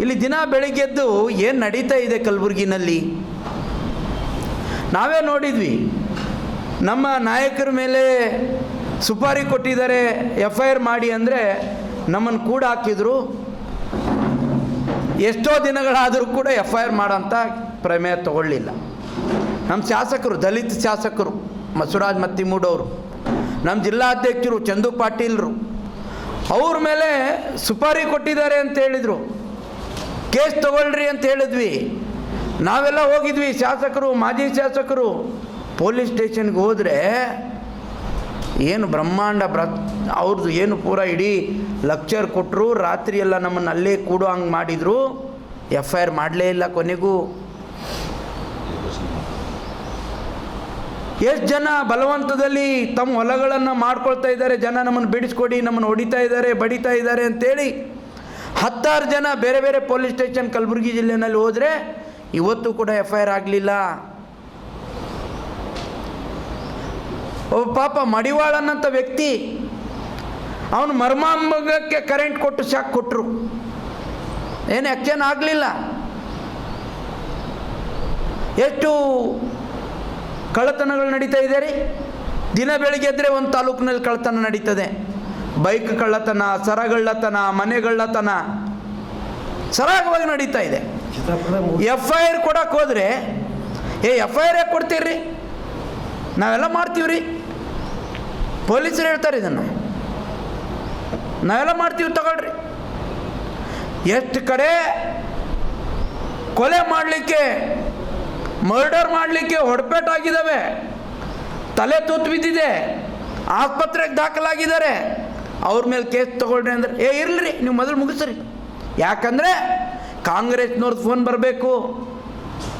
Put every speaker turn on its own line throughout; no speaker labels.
ಇಲ್ಲಿ ದಿನ ಬೆಳಿಗ್ಗೆದ್ದು ಏನು ನಡೀತಾ ಇದೆ ಕಲಬುರಗಿನಲ್ಲಿ? ನಾವೇ ನೋಡಿದ್ವಿ. ನಮ್ಮ ನಾಯಕರ ಮೇಲೆ ಸುಪಾರಿ ಕೊಟ್ಟಿದ್ದಾರೆ ಎಫ್ ಐ ಆರ್ ಮಾಡಿ ಅಂದರೆ ನಮ್ಮನ್ನು ಕೂಡ ಹಾಕಿದ್ರು. ಎಷ್ಟೋ ದಿನಗಳಾದರೂ ಕೂಡ ಎಫ್ ಐ ಆರ್ ಮಾಡೋಂಥ ಪ್ರಮೇಯ ತಗೊಳ್ಳಿಲ್ಲ. ನಮ್ಮ ಶಾಸಕರು, ದಲಿತ ಶಾಸಕರು, ಮಸೂರಾಜ್ ಮತ್ತಿಮೂಡವರು ನಮ್ಮ ಜಿಲ್ಲಾಧ್ಯಕ್ಷರು ಚಂದು ಪಾಟೀಲ್ರು, ಅವ್ರ ಮೇಲೆ ಸುಪಾರಿ ಕೊಟ್ಟಿದ್ದಾರೆ ಅಂತ ಹೇಳಿದರು. ಕೇಸ್ ತಗೊಳ್ರಿ ಅಂತ ಹೇಳಿದ್ವಿ. ನಾವೆಲ್ಲ ಹೋಗಿದ್ವಿ, ಶಾಸಕರು, ಮಾಜಿ ಶಾಸಕರು. ಪೊಲೀಸ್ ಸ್ಟೇಷನ್ಗೆ ಹೋದರೆ ಏನು ಬ್ರಹ್ಮಾಂಡ ಬ್ರ ಅವ್ರದ್ದು ಏನು ಪೂರ ಇಡೀ ಲಕ್ಚರ್ ಕೊಟ್ಟರು ರಾತ್ರಿ ಎಲ್ಲ ನಮ್ಮನ್ನು ಅಲ್ಲೇ ಕೂಡೋ ಹಂಗೆ ಮಾಡಿದರು. ಎಫ್ ಐ ಆರ್ ಮಾಡಲೇ ಇಲ್ಲ ಕೊನೆಗೂ. ಎಷ್ಟು ಜನ ಬಲವಂತದಲ್ಲಿ ತಮ್ಮ ಹೊಲಗಳನ್ನು ಮಾಡ್ಕೊಳ್ತಾ ಇದ್ದಾರೆ, ಜನ ನಮ್ಮನ್ನು ಬಿಡಿಸ್ಕೊಡಿ, ನಮ್ಮನ್ನು ಹೊಡಿತಾ ಇದ್ದಾರೆ, ಬಡಿತಾ ಇದ್ದಾರೆ ಅಂತೇಳಿ ಹತ್ತಾರು ಜನ ಬೇರೆ ಬೇರೆ ಪೊಲೀಸ್ ಸ್ಟೇಷನ್ ಕಲಬುರಗಿ ಜಿಲ್ಲೆನಲ್ಲಿ ಹೋದರೆ ಇವತ್ತು ಕೂಡ ಎಫ್ ಐ ಆರ್ ಆಗಲಿಲ್ಲ. ಒಬ್ಬ ಪಾಪ ಮಡಿವಾಳನ್ನಂಥ ವ್ಯಕ್ತಿ, ಅವನು ಮರ್ಮಾಂಬಕ್ಕೆ ಕರೆಂಟ್ ಕೊಟ್ಟು ಶಾಕ್ ಕೊಟ್ಟರು ಏನು ಆ್ಯಕ್ಷನ್ ಆಗಲಿಲ್ಲ. ಎಷ್ಟು ಕಳ್ಳತನಗಳು ನಡೀತಾ ಇದೆ ರೀ? ದಿನ ಬೆಳಿಗ್ಗೆ ಎದ್ರೆ ಒಂದು ತಾಲೂಕಿನಲ್ಲಿ ಕಳ್ಳತನ ನಡೀತದೆ. ಬೈಕ್ ಕಳ್ಳತನ, ಸರಗಳ್ಳತನ, ಮನೆಗಳ್ಳತನ ಸರಾಗವಾಗಿ ನಡೀತಾ ಇದೆ. ಎಫ್ ಐ ಆರ್ ಕೊಡಕ್ಕೆ ಹೋದ್ರೆ, ಏ ಎಫ್ ಐ ಆರ್ ಯಾಕೆ ಕೊಡ್ತೀರಿ? ನಾವೆಲ್ಲ ಮಾಡ್ತೀವ್ರಿ. ಪೊಲೀಸರು ಹೇಳ್ತಾರೆ ಇದನ್ನು. ನಾವೆಲ್ಲ ಮಾಡ್ತೀವಿ, ತಗೊಳ್ರಿ. ಎಷ್ಟು ಕಡೆ ಕೊಲೆ ಮಾಡಲಿಕ್ಕೆ, ಮರ್ಡರ್ ಮಾಡಲಿಕ್ಕೆ ಹೊಡೆಪೇಟಾಗಿದ್ದಾವೆ. ತಲೆ ತೂತು ಬಿದ್ದಿದೆ. ಆಸ್ಪತ್ರೆಗೆ ದಾಖಲಾಗಿದ್ದಾರೆ. ಅವ್ರ ಮೇಲೆ ಕೇಸ್ ತೊಗೊಳ್ರಿ ಅಂದ್ರೆ, ಏ, ಇರಲಿ, ನೀವು ಮೊದಲು ಮುಗಿಸ್ರಿ. ಯಾಕಂದರೆ ಕಾಂಗ್ರೆಸ್ನವ್ರದ್ದು ಫೋನ್ ಬರಬೇಕು.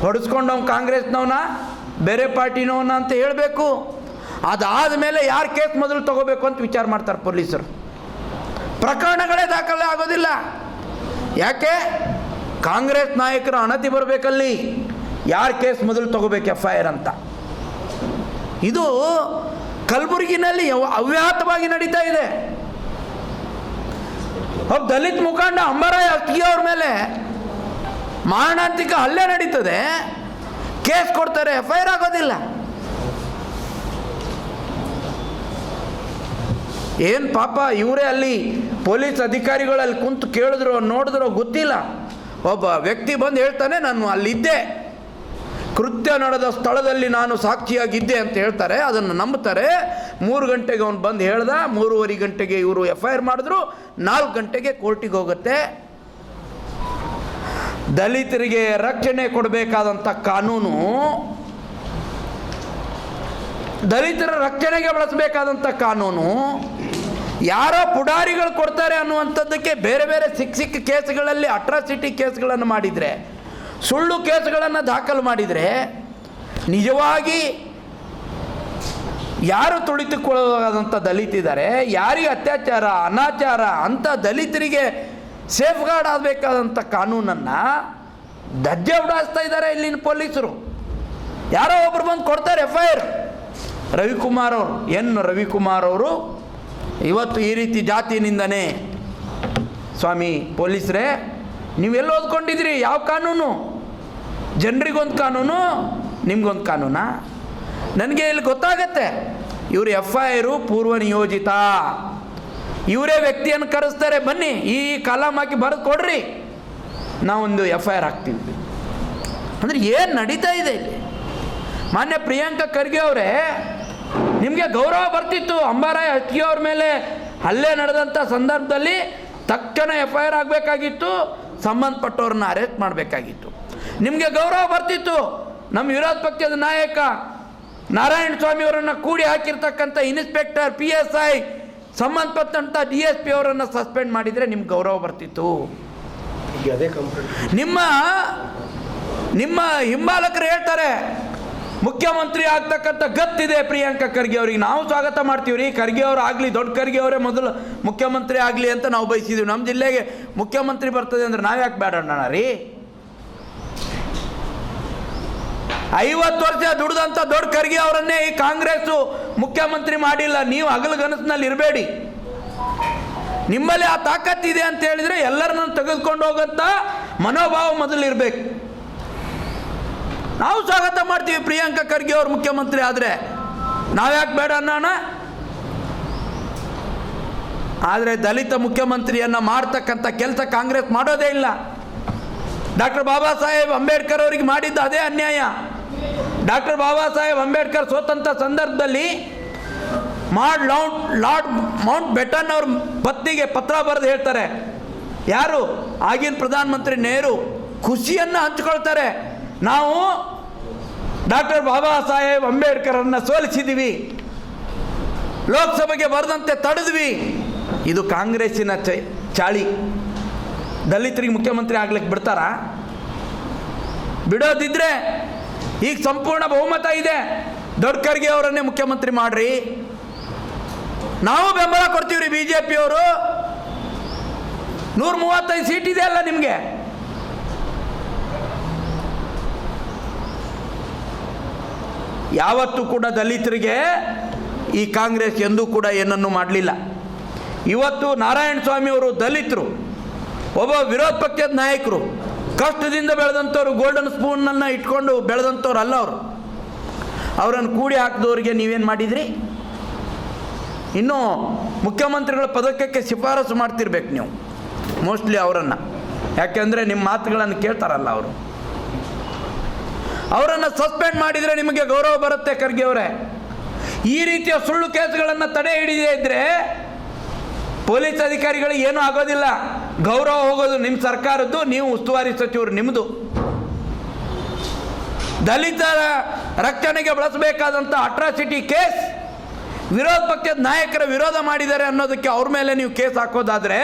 ಹೊಡೆಸ್ಕೊಂಡವ್ ಕಾಂಗ್ರೆಸ್ನವನ, ಬೇರೆ ಪಾರ್ಟಿನವನ ಅಂತ ಹೇಳಬೇಕು. ಅದಾದ ಮೇಲೆ ಯಾರು ಕೇಸ್ ಮೊದಲು ತಗೋಬೇಕು ಅಂತ ವಿಚಾರ ಮಾಡ್ತಾರೆ ಪೊಲೀಸರು. ಪ್ರಕರಣಗಳೇ ದಾಖಲೆ ಆಗೋದಿಲ್ಲ. ಯಾಕೆ? ಕಾಂಗ್ರೆಸ್ ನಾಯಕರ ಅಣತಿ ಬರಬೇಕಲ್ಲಿ. ಯಾರು ಕೇಸ್ ಮೊದಲು ತಗೋಬೇಕು ಎಫ್ ಐ ಆರ್ ಅಂತ. ಇದು ಕಲಬುರಗಿನಲ್ಲಿ ಅವ್ಯಾತವಾಗಿ ನಡೀತಾ ಇದೆ. ಒಬ್ಬ ದಲಿತ ಮುಖಂಡ ಅಂಬರಾಯ ಅತ್ತಿಗೆ ಮೇಲೆ ಮಾರಣಾಂತಿಕ ಹಲ್ಲೆ ನಡೀತದೆ. ಕೇಸ್ ಕೊಡ್ತಾರೆ ಎಫ್ ಐ ಆರ್ ಆಗೋದಿಲ್ಲ. ಏನು ಪಾಪ, ಇವರೇ ಅಲ್ಲಿ ಪೊಲೀಸ್ ಅಧಿಕಾರಿಗಳು ಅಲ್ಲಿ ಕುಂತು ಕೇಳಿದ್ರು, ನೋಡಿದ್ರೋ, ಗೊತ್ತಿಲ್ಲ. ಒಬ್ಬ ವ್ಯಕ್ತಿ ಬಂದು ಹೇಳ್ತಾನೆ, ನಾನು ಅಲ್ಲಿದ್ದೆ. ಕೃತ್ಯ ನಡೆದ ಸ್ಥಳದಲ್ಲಿ ನಾನು ಸಾಕ್ಷಿಯಾಗಿದ್ದೆ ಅಂತ ಹೇಳ್ತಾರೆ, ಅದನ್ನು ನಂಬ್ತಾರೆ ಮೂರು ಗಂಟೆಗೆ ಅವನು ಬಂದು ಹೇಳ್ದ, ಮೂರುವರೆ ಗಂಟೆಗೆ ಇವರು ಎಫ್ ಐ ಆರ್ ಮಾಡಿದ್ರು, ನಾಲ್ಕು ಗಂಟೆಗೆ ಕೋರ್ಟಿಗೆ ಹೋಗುತ್ತೆ. ದಲಿತರಿಗೆ ರಕ್ಷಣೆ ಕೊಡಬೇಕಾದಂಥ ಕಾನೂನು, ದಲಿತರ ರಕ್ಷಣೆಗೆ ಬಳಸಬೇಕಾದಂಥ ಕಾನೂನು, ಯಾರೋ ಪುಡಾರಿಗಳು ಕೊಡ್ತಾರೆ ಅನ್ನುವಂಥದ್ದಕ್ಕೆ ಬೇರೆ ಬೇರೆ ಸಿಕ್ಕ ಸಿಕ್ಕ ಕೇಸ್ಗಳಲ್ಲಿ, ಅಟ್ರಾಸಿಟಿ ಕೇಸ್ಗಳನ್ನು ಮಾಡಿದರೆ ಸುಳ್ಳು ಕೇಸ್ಗಳನ್ನು ದಾಖಲು ಮಾಡಿದರೆ ನಿಜವಾಗಿ ಯಾರು ತುಳಿತುಕೊಳ್ಳುವಂಥ ದಲಿತಿದ್ದಾರೆ ಯಾರಿಗೆ ಅತ್ಯಾಚಾರ, ಅನಾಚಾರ ಅಂಥ ದಲಿತರಿಗೆ ಸೇಫ್ಗಾರ್ಡ್ ಆಗಬೇಕಾದಂಥ ಕಾನೂನನ್ನು ದಜ್ಜೆ ಉಡಾಯಿಸ್ತಾ ಇದ್ದಾರೆ ಇಲ್ಲಿನ ಪೊಲೀಸರು. ಯಾರೋ ಒಬ್ರು ಬಂದು ಕೊಡ್ತಾರೆ ಎಫ್ ಐ ಆರ್ ರವಿಕುಮಾರ್ ಅವರು, ಎನ್ ರವಿಕುಮಾರ್ ಅವರು ಇವತ್ತು ಈ ರೀತಿ ಜಾತಿನಿಂದನೇ ಸ್ವಾಮಿ ಪೊಲೀಸರೇ, ನೀವೆಲ್ಲಿ ಓದ್ಕೊಂಡಿದ್ರಿ ಯಾವ ಕಾನೂನು? ಜನರಿಗೊಂದು ಕಾನೂನು, ನಿಮ್ಗೊಂದು ಕಾನೂನಾ. ನನಗೆ ಇಲ್ಲಿ ಗೊತ್ತಾಗತ್ತೆ, ಇವರು ಎಫ್ ಐ ಆರು ಪೂರ್ವ ನಿಯೋಜಿತ. ಇವರೇ ವ್ಯಕ್ತಿಯನ್ನು ಕರೆಸ್ತಾರೆ, ಬನ್ನಿ, ಈ ಕಾಲಮ್ ಹಾಕಿ ಬರೆದು ಕೊಡ್ರಿ. ನಾವೊಂದು ಎಫ್ ಐ ಆರ್ ಹಾಕ್ತೀವಿ. ಅಂದರೆ ಏನು ನಡೀತಾ ಇದೆ ಇಲ್ಲಿ? ಮಾನ್ಯ ಪ್ರಿಯಾಂಕಾ ಖರ್ಗೆ ಅವರೇ, ನಿಮಗೆ ಗೌರವ ಬರ್ತಿತ್ತು, ಅಂಬಾರಾಯ್ ಹಕ್ಕಿ ಅವ್ರ ಮೇಲೆ ಹಲ್ಲೆ ನಡೆದಂಥ ಸಂದರ್ಭದಲ್ಲಿ ತಕ್ಷಣ ಎಫ್ ಐ ಆರ್ ಆಗಬೇಕಾಗಿತ್ತು, ಸಂಬಂಧಪಟ್ಟವ್ರನ್ನ ಅರೆಸ್ಟ್ ಮಾಡಬೇಕಾಗಿತ್ತು. ನಿಮಗೆ ಗೌರವ ಬರ್ತಿತ್ತು. ನಮ್ಮ ವಿರೋಧ ಪಕ್ಷದ ನಾಯಕ ನಾರಾಯಣ ಸ್ವಾಮಿ ಅವರನ್ನು ಕೂಡಿ ಹಾಕಿರ್ತಕ್ಕಂಥ ಇನ್ಸ್ಪೆಕ್ಟರ್ ಪಿ ಎಸ್ ಐ ಸಂಬಂಧಪಟ್ಟಂಥ ಡಿ ಎಸ್ ಪಿ ಅವರನ್ನು ಸಸ್ಪೆಂಡ್ ಮಾಡಿದರೆ ನಿಮ್ಗೆ ಗೌರವ ಬರ್ತಿತ್ತು. ನಿಮ್ಮ ನಿಮ್ಮ ಹಿಂಬಾಲಕರು ಹೇಳ್ತಾರೆ ಮುಖ್ಯಮಂತ್ರಿ ಆಗ್ತಕ್ಕಂಥ ಗತ್ತಿದೆ ಪ್ರಿಯಾಂಕಾ ಖರ್ಗೆ ಅವ್ರಿಗೆ. ನಾವು ಸ್ವಾಗತ ಮಾಡ್ತೀವಿ ರೀ. ಖರ್ಗೆ ಅವ್ರು ಆಗಲಿ ದೊಡ್ಡ ಖರ್ಗೆ ಅವರೇ ಮೊದಲು ಮುಖ್ಯಮಂತ್ರಿ ಆಗಲಿ ಅಂತ ನಾವು ಬಯಸಿದ್ದೀವಿ ನಮ್ಮ ಜಿಲ್ಲೆಗೆ ಮುಖ್ಯಮಂತ್ರಿ ಬರ್ತದೆ ಅಂದ್ರೆ ನಾವು ಯಾಕೆ ಬೇಡಣ್ಣ ರೀ? ಐವತ್ತು ವರ್ಷ ದುಡ್ದಂಥ ದೊಡ್ಡ ಖರ್ಗೆ ಅವರನ್ನೇ ಈ ಕಾಂಗ್ರೆಸ್ಸು ಮುಖ್ಯಮಂತ್ರಿ ಮಾಡಿಲ್ಲ. ನೀವು ಹಗಲುಗನಸಿನಲ್ಲಿ ಇರಬೇಡಿ. ನಿಮ್ಮಲ್ಲಿ ಆ ತಾಕತ್ತಿದೆ ಅಂತ ಹೇಳಿದ್ರೆ ಎಲ್ಲರನ್ನು ತೆಗೆದುಕೊಂಡು ಹೋಗಂತ ಮನೋಭಾವ ಮೊದಲಿರಬೇಕು ನಾವು ಸ್ವಾಗತ ಮಾಡ್ತೀವಿ ಪ್ರಿಯಾಂಕಾ ಖರ್ಗೆ ಅವರು ಮುಖ್ಯಮಂತ್ರಿ ಆದರೆ. ನಾವ್ಯಾಕೆ ಬೇಡ ಅನ್ನೋಣ? ಆದರೆ ದಲಿತ ಮುಖ್ಯಮಂತ್ರಿಯನ್ನು ಮಾಡ್ತಕ್ಕಂಥ ಕೆಲಸ ಕಾಂಗ್ರೆಸ್ ಮಾಡೋದೇ ಇಲ್ಲ. ಡಾಕ್ಟರ್ ಬಾಬಾ ಸಾಹೇಬ್ ಅಂಬೇಡ್ಕರ್ ಅವರಿಗೆ ಮಾಡಿದ್ದ ಅದೇ ಅನ್ಯಾಯ. ಡಾಕ್ಟರ್ ಬಾಬಾ ಸಾಹೇಬ್ ಅಂಬೇಡ್ಕರ್ ಸೋತಂಥ ಸಂದರ್ಭದಲ್ಲಿ ಮಾಡ್ ಲೌಂಟ್ ಲಾರ್ಡ್ ಮೌಂಟ್ ಬೆಟನ್ ಅವ್ರ ಪತ್ನಿಗೆ ಪತ್ರ ಬರೆದು ಹೇಳ್ತಾರೆ. ಯಾರು? ಆಗಿನ ಪ್ರಧಾನಮಂತ್ರಿ ನೆಹರು ಖುಷಿಯನ್ನು ಹಂಚ್ಕೊಳ್ತಾರೆ. ನಾವು ಡಾಕ್ಟರ್ ಬಾಬಾ ಸಾಹೇಬ್ ಅಂಬೇಡ್ಕರನ್ನು ಸೋಲಿಸಿದ್ದೀವಿ ಲೋಕಸಭೆಗೆ ಬರದಂತೆ ತಡೆದ್ವಿ. ಇದು ಕಾಂಗ್ರೆಸ್ಸಿನ ಚಾಳಿ. ದಲಿತರಿಗೆ ಮುಖ್ಯಮಂತ್ರಿ ಆಗ್ಲಿಕ್ಕೆ ಬಿಡ್ತಾರಾ? ಬಿಡೋದಿದ್ರೆ ಈಗ ಸಂಪೂರ್ಣ ಬಹುಮತ ಇದೆ. ದೊಡ್ಡ ಖರ್ಗೆ ಅವರನ್ನೇ ಮುಖ್ಯಮಂತ್ರಿ ಮಾಡ್ರಿ. ನಾವು ಬೆಂಬಲ ಕೊಡ್ತೀವಿ ರೀ ಬಿ ಜೆ ಪಿಯವರು ನೂರ ಮೂವತ್ತೈದು ಸೀಟ್ ಇದೆ ಅಲ್ಲ ನಿಮಗೆ? ಯಾವತ್ತೂ ಕೂಡ ದಲಿತರಿಗೆ ಈ ಕಾಂಗ್ರೆಸ್ ಎಂದೂ ಕೂಡ ಏನನ್ನು ಮಾಡಲಿಲ್ಲ. ಇವತ್ತು ನಾರಾಯಣ ಸ್ವಾಮಿ ಅವರು ದಲಿತರು. ಒಬ್ಬ ವಿರೋಧ ಪಕ್ಷದ ನಾಯಕರು. ಕಷ್ಟದಿಂದ ಬೆಳೆದಂಥವ್ರು ಗೋಲ್ಡನ್ ಸ್ಪೂನನ್ನು ಇಟ್ಕೊಂಡು ಬೆಳೆದಂಥವ್ರು ಅಲ್ಲ ಅವರು. ಅವರನ್ನು ಕೂಡಿ ಹಾಕಿದವ್ರಿಗೆ ನೀವೇನು ಮಾಡಿದ್ರಿ? ಇನ್ನೂ ಮುಖ್ಯಮಂತ್ರಿಗಳ ಪದಕಕ್ಕೆ ಶಿಫಾರಸು ಮಾಡ್ತಿರ್ಬೇಕು ನೀವು. ಮೋಸ್ಟ್ಲಿ ಅವರನ್ನು. ಯಾಕೆಂದರೆ ನಿಮ್ಮ ಮಾತುಗಳನ್ನು ಕೇಳ್ತಾರಲ್ಲ ಅವರು. ಅವರನ್ನು ಸಸ್ಪೆಂಡ್ ಮಾಡಿದರೆ ನಿಮಗೆ ಗೌರವ ಬರುತ್ತೆ ಖರ್ಗೆ ಅವರೇ. ಈ ರೀತಿಯ ಸುಳ್ಳು ಕೇಸುಗಳನ್ನು ತಡೆ ಹಿಡಿದೇ ಇದ್ದರೆ ಪೊಲೀಸ್ ಅಧಿಕಾರಿಗಳಿಗೆ ಏನೂ ಆಗೋದಿಲ್ಲ. ಗೌರವ ಹೋಗೋದು ನಿಮ್ಮ ಸರ್ಕಾರದ್ದು, ನೀವು ಉಸ್ತುವಾರಿ ಸಚಿವರು ನಿಮ್ಮದು ದಲಿತರ ರಕ್ಷಣೆಗೆ ಬಳಸಬೇಕಾದಂಥ ಅಟ್ರಾಸಿಟಿ ಕೇಸ್ ವಿರೋಧ ಪಕ್ಷದ ನಾಯಕರ ವಿರೋಧ ಮಾಡಿದ್ದಾರೆ ಅನ್ನೋದಕ್ಕೆ ಅವ್ರ ಮೇಲೆ ನೀವು ಕೇಸ್ ಹಾಕೋದಾದರೆ,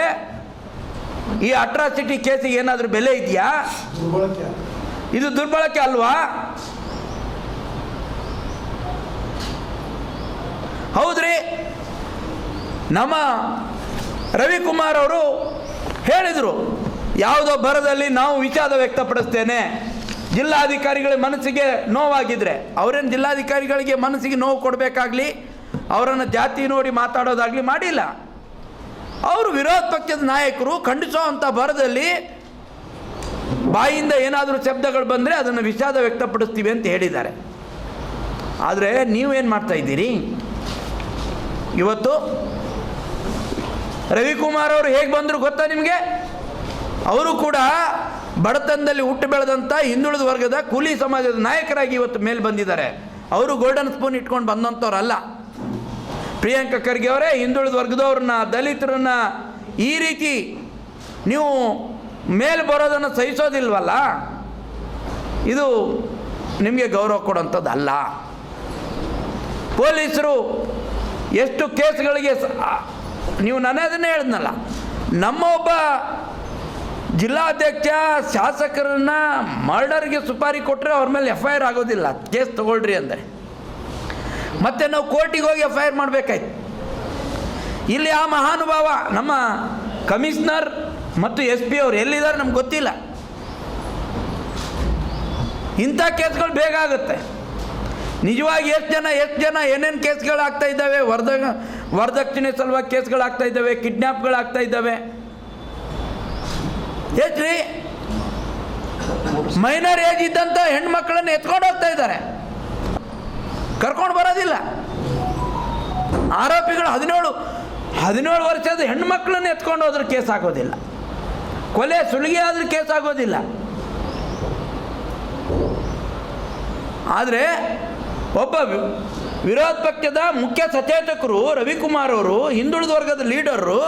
ಈ ಅಟ್ರಾಸಿಟಿ ಕೇಸಿಗೆ ಏನಾದರೂ ಬೆಲೆ ಇದೆಯಾ? ಇದು ದುರ್ಬಳಕೆ ಅಲ್ವಾ? ಹೌದ್ರಿ, ನಮ್ಮ ರವಿಕುಮಾರ್ ಅವರು ಹೇಳಿದರು. ಯಾವುದೋ ಬರದಲ್ಲಿ ನಾವು ವಿಷಾದ ವ್ಯಕ್ತಪಡಿಸ್ತೇನೆ. ಜಿಲ್ಲಾಧಿಕಾರಿಗಳ ಮನಸ್ಸಿಗೆ ನೋವಾಗಿದ್ರೆ, ಅವರೇನು ಜಿಲ್ಲಾಧಿಕಾರಿಗಳಿಗೆ ಮನಸ್ಸಿಗೆ ನೋವು ಕೊಡಬೇಕಾಗ್ಲಿ, ಅವರನ್ನು ಜಾತಿ ನೋಡಿ ಮಾತಾಡೋದಾಗಲಿ ಮಾಡಿಲ್ಲ. ಅವರು ವಿರೋಧ ಪಕ್ಷದ ನಾಯಕರು ಖಂಡಿಸುವಂಥ ಬರದಲ್ಲಿ ಬಾಯಿಂದ ಏನಾದರೂ ಶಬ್ದಗಳು ಬಂದರೆ ಅದನ್ನು ವಿಷಾದ ವ್ಯಕ್ತಪಡಿಸ್ತೀವಿ ಅಂತ ಹೇಳಿದ್ದಾರೆ. ಆದರೆ ನೀವೇನು ಮಾಡ್ತಾ ಇದ್ದೀರಿ? ಇವತ್ತು ರವಿಕುಮಾರ್ ಅವರು ಹೇಗೆ ಬಂದರು ಗೊತ್ತಾ ನಿಮಗೆ? ಅವರು ಕೂಡ ಬಡತನದಲ್ಲಿ ಹುಟ್ಟು ಬೆಳೆದಂಥ ಹಿಂದುಳಿದ ವರ್ಗದ ಕೂಲಿ ಸಮಾಜದ ನಾಯಕರಾಗಿ ಇವತ್ತು ಮೇಲೆ ಬಂದಿದ್ದಾರೆ. ಅವರು ಗೋಲ್ಡನ್ ಸ್ಪೂನ್ ಇಟ್ಕೊಂಡು ಬಂದಂಥವ್ರಲ್ಲ. ಪ್ರಿಯಾಂಕಾ ಖರ್ಗೆ ಅವರೇ, ಹಿಂದುಳಿದ ವರ್ಗದವ್ರನ್ನ, ದಲಿತರನ್ನ ಈ ರೀತಿ ನೀವು ಮೇಲೆ ಬರೋದನ್ನು ಸಹಿಸೋದಿಲ್ವಲ್ಲ? ಇದು ನಿಮಗೆ ಗೌರವ ಕೊಡೋಂಥದ್ದು ಅಲ್ಲ ಪೊಲೀಸರು ಎಷ್ಟು ಕೇಸ್ಗಳಿಗೆ ಸ- ನಾನು ಅದನ್ನೇ ಹೇಳಿದ್ನಲ್ಲ. ನಮ್ಮ ಒಬ್ಬ ಜಿಲ್ಲಾಧ್ಯಕ್ಷ ಶಾಸಕರನ್ನ ಮರ್ಡರ್ಗೆ ಸುಪಾರಿ ಕೊಟ್ಟರೆ ಅವ್ರ ಮೇಲೆ ಎಫ್ ಐ ಆರ್ ಆಗೋದಿಲ್ಲ. ಕೇಸ್ ತಗೊಳ್ರಿ ಅಂದರೆ. ಮತ್ತೆ ನಾವು ಕೋರ್ಟಿಗೆ ಹೋಗಿ ಎಫ್ ಐ ಆರ್ ಮಾಡಬೇಕಾಯ್ತು. ಇಲ್ಲಿ ಆ ಮಹಾನುಭಾವ ನಮ್ಮ ಕಮಿಷನರ್ ಮತ್ತು ಎಸ್ ಪಿ ಅವರು ಎಲ್ಲಿದ್ದಾರೆ ನಮ್ಗೆ ಗೊತ್ತಿಲ್ಲ. ಇಂಥ ಕೇಸ್ಗಳು ಬೇಗ ಆಗುತ್ತೆ. ನಿಜವಾಗಿ ಎಷ್ಟು ಜನ ಎಷ್ಟು ಜನ ಏನೇನು ಕೇಸ್ಗಳು ಆಗ್ತಾ ಇದ್ದಾವೆ ವರದ ವರದಕ್ಷಿಣೆ ಸಲುವಾಗಿ ಕೇಸ್ಗಳಾಗ್ತಾ ಇದ್ದಾವೆ ಕಿಡ್ನ್ಯಾಪ್ಗಳು ಆಗ್ತಾ ಇದ್ದಾವೆ. ಎಷ್ಟು ರೀ ಮೈನರ್ ಏಜ್ ಇದ್ದಂಥ ಹೆಣ್ಮಕ್ಳನ್ನ ಎತ್ಕೊಂಡು ಹೋಗ್ತಾ ಇದ್ದಾರೆ. ಕರ್ಕೊಂಡು ಬರೋದಿಲ್ಲ. ಆರೋಪಿಗಳು ಹದಿನೇಳು ಹದಿನೇಳು ವರ್ಷದ ಹೆಣ್ಮಕ್ಳನ್ನ ಎತ್ಕೊಂಡು ಹೋದ್ರೆ ಕೇಸ್ ಆಗೋದಿಲ್ಲ. ಕೊಲೆ ಸುಲಿಗೆ ಆದ್ರೆ ಕೇಸ್ ಆಗೋದಿಲ್ಲ. ಆದರೆ ಒಬ್ಬ ವಿರೋಧ ಪಕ್ಷದ ಮುಖ್ಯ ಸಚೇತಕರು ರವಿಕುಮಾರ್ ಅವರು, ಹಿಂದುಳಿದ ವರ್ಗದ ಲೀಡರು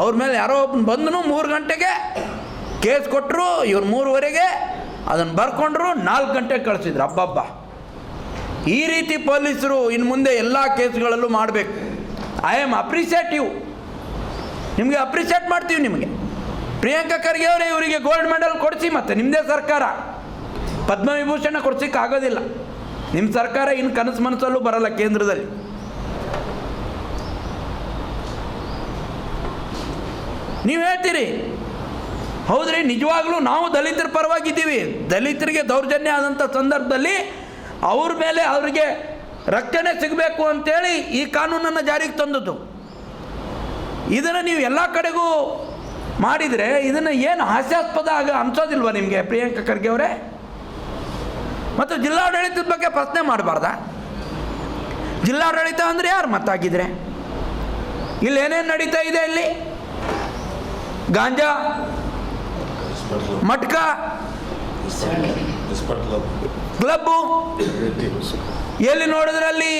ಅವ್ರ ಮೇಲೆ ಯಾರೋ ಒಬ್ಬನು ಬಂದನು ಮೂರು ಗಂಟೆಗೆ, ಕೇಸ್ ಕೊಟ್ಟರು ಇವ್ರು ಮೂರುವರೆಗೆ, ಅದನ್ನು ಬರ್ಕೊಂಡ್ರು, ನಾಲ್ಕು ಗಂಟೆಗೆ ಕಳಿಸಿದ್ರು, ಅಬ್ಬಬ್ಬ. ಈ ರೀತಿ ಪೊಲೀಸರು ಇನ್ನು ಮುಂದೆ ಎಲ್ಲ ಕೇಸ್ಗಳಲ್ಲೂ ಮಾಡಬೇಕು. ಐ ಆಮ್ ಇವು ನಿಮಗೆ ಅಪ್ರಿಸಿಯೇಟ್ ಮಾಡ್ತೀವಿ ನಿಮಗೆ. ಪ್ರಿಯಾಂಕಾ ಖರ್ಗೆ ಅವರೇ, ಇವರಿಗೆ ಗೋಲ್ಡ್ ಮೆಡಲ್ ಕೊಡಿಸಿ ಮತ್ತೆ ನಿಮ್ಮದೇ ಸರ್ಕಾರ. ಪದ್ಮವಿಭೂಷಣ ಕೊಡ್ಸಿಕ್ಕೆ ಆಗೋದಿಲ್ಲ ನಿಮ್ಮ ಸರ್ಕಾರ ಇನ್ನು ಕನಸು ಮನಸ್ಸಲ್ಲೂ ಬರಲ್ಲ ಕೇಂದ್ರದಲ್ಲಿ. ನೀವು ಹೇಳ್ತೀರಿ, ಹೌದ್ರಿ, ನಿಜವಾಗ್ಲೂ ನಾವು ದಲಿತರ ಪರವಾಗಿದ್ದೀವಿ. ದಲಿತರಿಗೆ ದೌರ್ಜನ್ಯ ಆದಂಥ ಸಂದರ್ಭದಲ್ಲಿ ಅವ್ರ ಮೇಲೆ ಅವರಿಗೆ ರಕ್ಷಣೆ ಸಿಗಬೇಕು ಅಂತೇಳಿ ಈ ಕಾನೂನನ್ನು ಜಾರಿಗೆ ತಂದದ್ದು. ಇದನ್ನು ನೀವು ಎಲ್ಲ ಕಡೆಗೂ ಮಾಡಿದರೆ ಇದನ್ನು ಏನು ಹಾಸ್ಯಾಸ್ಪದ ಆಗ ಅನ್ಸೋದಿಲ್ವಾ ನಿಮಗೆ, ಪ್ರಿಯಾಂಕಾ ಖರ್ಗೆ ಅವರೇ? ಮತ್ತು ಜಿಲ್ಲಾಡಳಿತದ ಬಗ್ಗೆ ಪ್ರಶ್ನೆ ಮಾಡಬಾರ್ದಾ? ಜಿಲ್ಲಾಡಳಿತ ಅಂದರೆ ಯಾರು ಮತ್ತಾಗಿದ್ರೆ ಇಲ್ಲಿ ಏನೇನು ನಡೀತಾ ಇದೆ ಇಲ್ಲಿ? ಗಾಂಜಾ, ಮಟ್ಕ, ಕ್ಲಬ್ಬು, ಎಲ್ಲಿ ನೋಡಿದ್ರಲ್ಲಿ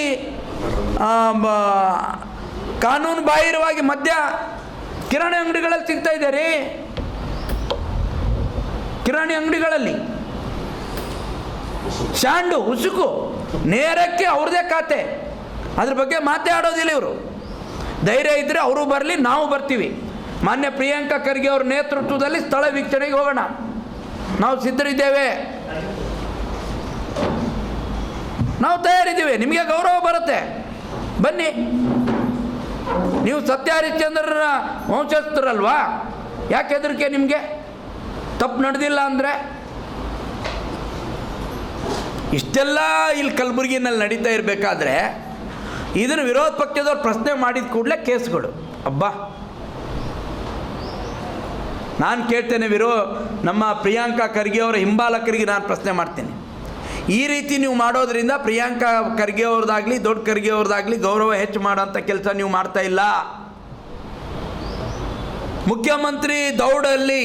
ಕಾನೂನು ಬಾಹಿರವಾಗಿ ಮದ್ಯ ಕಿರಾಣಿ ಅಂಗಡಿಗಳಲ್ಲಿ ಸಿಗ್ತಾ ಇದೆ ಕಿರಾಣಿ ಅಂಗಡಿಗಳಲ್ಲಿ. ಶಾಂಡು ಉಸುಕು, ನೇರಕ್ಕೆ ಅವ್ರದೇ ಖಾತೆ. ಅದ್ರ ಬಗ್ಗೆ ಮಾತಾಡೋದಿಲ್ಲ ಇವರು. ಧೈರ್ಯ ಇದ್ದರೆ ಅವರು ಬರಲಿ, ನಾವು ಬರ್ತೀವಿ. ಮಾನ್ಯ ಪ್ರಿಯಾಂಕಾ ಖರ್ಗೆ ಅವ್ರ ನೇತೃತ್ವದಲ್ಲಿ ಸ್ಥಳ ವೀಕ್ಷಣೆಗೆ ಹೋಗೋಣ. ನಾವು ಸಿದ್ಧರಿದ್ದೇವೆ. ನಾವು ತಯಾರಿದ್ದೀವಿ. ನಿಮಗೆ ಗೌರವ ಬರುತ್ತೆ. ಬನ್ನಿ. ನೀವು ಸತ್ಯ ಹರಿಶ್ಚಂದ್ರನ ವಂಶಸ್ಥರಲ್ವಾ? ಯಾಕೆ ಹೆದರಿಕೆ ನಿಮಗೆ? ತಪ್ಪು ನಡೆದಿಲ್ಲ ಅಂದರೆ? ಇಷ್ಟೆಲ್ಲ ಇಲ್ಲಿ ಕಲಬುರಗಿನಲ್ಲಿ ನಡೀತಾ ಇರಬೇಕಾದ್ರೆ ಇದನ್ನು ವಿರೋಧ ಪಕ್ಷದವ್ರು ಪ್ರಶ್ನೆ ಮಾಡಿದ ಕೂಡಲೇ ಕೇಸ್ಗಳು. ಅಬ್ಬಾ. ನಾನು ಕೇಳ್ತೇನೆ ವಿರೋ, ನಮ್ಮ ಪ್ರಿಯಾಂಕಾ ಖರ್ಗೆ ಅವರ ಹಿಂಬಾಲಕರಿಗೆ ನಾನು ಪ್ರಶ್ನೆ ಮಾಡ್ತೀನಿ. ಈ ರೀತಿ ನೀವು ಮಾಡೋದ್ರಿಂದ ಪ್ರಿಯಾಂಕಾ ಖರ್ಗೆ ಅವ್ರದ್ದಾಗಲಿ ದೊಡ್ಡ ಖರ್ಗೆ ಅವ್ರದ್ದಾಗಲಿ ಗೌರವ ಹೆಚ್ಚು ಮಾಡೋಂಥ ಕೆಲಸ ನೀವು ಮಾಡ್ತಾ ಇಲ್ಲ. ಮುಖ್ಯಮಂತ್ರಿ ದೌಡಲ್ಲಿ,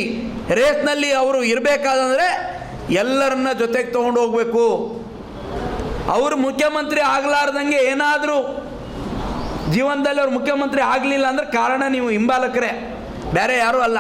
ರೇಸ್ನಲ್ಲಿ ಅವರು ಇರಬೇಕಾದಂದ್ರೆ ಎಲ್ಲರನ್ನ ಜೊತೆಗೆ ತೊಗೊಂಡು ಹೋಗಬೇಕು. ಅವರು ಮುಖ್ಯಮಂತ್ರಿ ಆಗಲಾರ್ದಂಗೆ ಏನಾದರೂ ಜೀವನದಲ್ಲಿ ಅವ್ರು ಮುಖ್ಯಮಂತ್ರಿ ಆಗಲಿಲ್ಲ ಅಂದ್ರೆ ಕಾರಣ ನೀವು ಹಿಂಬಾಲಕರೇ. ಬೇರೆ ಯಾರೂ ಅಲ್ಲ.